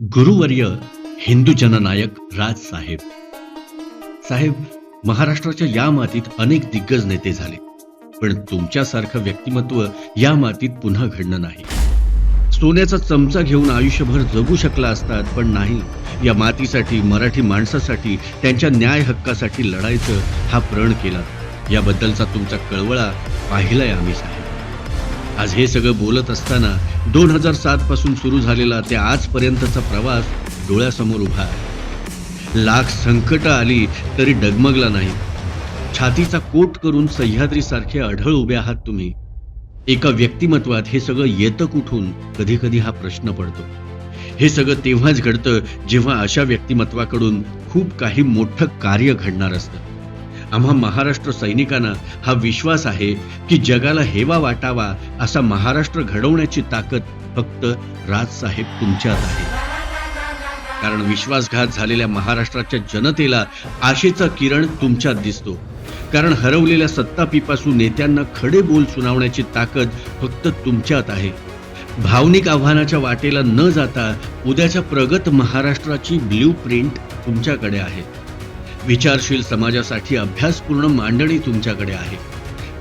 गुरुवर्य हिंदू जननायक राज साहेब. साहेब महाराष्ट्राच्या या मातीत अनेक दिग्गज नेते झाले पण तुमच्यासारखं व्यक्तिमत्व या मातीत पुन्हा घडणं नाही. सोन्याचा चमचा घेऊन आयुष्यभर जगू शकला असतात पण नाही. या मातीसाठी मराठी माणसासाठी त्यांच्या न्याय हक्कासाठी लढायचं हा प्रण केला. याबद्दलचा तुमचा कळवळा पाहिलाय आम्ही साहेब. आज हे सगळं बोलत असताना दोन हजार सात पासून सुरू झालेला ते आजपर्यंतचा प्रवास डोळ्यासमोर उभा आहे. लाख संकट आली तरी डगमगला नाही. छातीचा कोट करून सह्याद्रीसारखे अढळ उभे आहात तुम्ही. एका व्यक्तिमत्वात हे सगळं येतं कुठून? कधी कधी हा प्रश्न पडतो. हे सगळं तेव्हाच घडतं जेव्हा अशा व्यक्तिमत्वाकडून खूप काही मोठं कार्य घडणार असतं. आम्हा महाराष्ट्र सैनिकांना हा विश्वास आहे की जगाला हेवा वाटावा असा महाराष्ट्र घडवण्याची ताकद फक्त राजसाहेब तुमच्यात आहे. कारण विश्वासघात झालेल्या महाराष्ट्राच्या जनतेला आशेचा किरण तुमच्यात दिसतो. कारण हरवलेल्या सत्तापीपासून नेत्यांना खडे बोल सुनावण्याची ताकद फक्त तुमच्यात आहे. भावनिक आव्हानाच्या वाटेला न जाता उद्याच्या प्रगत महाराष्ट्राची ब्ल्यू प्रिंट तुमच्याकडे आहे. विचारशील समाजासाठी अभ्यासपूर्ण मांडणी तुमच्याकडे आहे.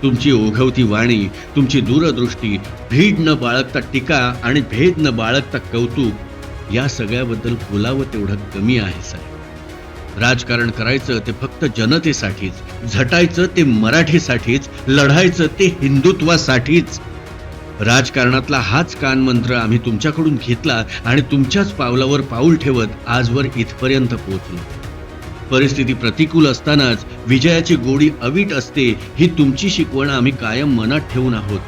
तुमची ओघवती वाणी तुमची दूरदृष्टी भीड न बाळगता टीका आणि भेद न बाळगता कौतुक या सगळ्याबद्दल बोलावं तेवढं कमी आहे साहेब. राजकारण करायचं ते फक्त जनतेसाठीच झटायचं ते मराठीसाठीच लढायचं ते हिंदुत्वासाठीच. राजकारणातला हाच कानमंत्र आम्ही तुमच्याकडून घेतला आणि तुमच्याच पावलावर पाऊल ठेवत आजवर इथपर्यंत पोहोचलो. परिस्थिती प्रतिकूल असतानाच विजयाची गोडी अवीट असते ही तुमची शिकवण आम्ही कायम मनात ठेवून आहोत.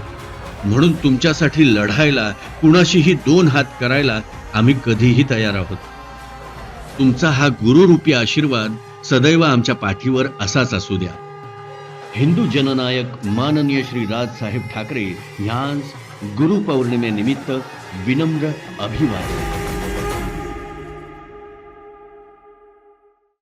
म्हणून तुमच्यासाठी लढायला कुणाशीही दोन हात करायला आम्ही कधीही तयार आहोत. तुमचा हा गुरुरूपी आशीर्वाद सदैव आमच्या पाठीवर असाच असू द्या. हिंदू जननायक माननीय श्री राजसाहेब ठाकरे यांस गुरुपौर्णिमेनिमित्त विनम्र अभिवादन.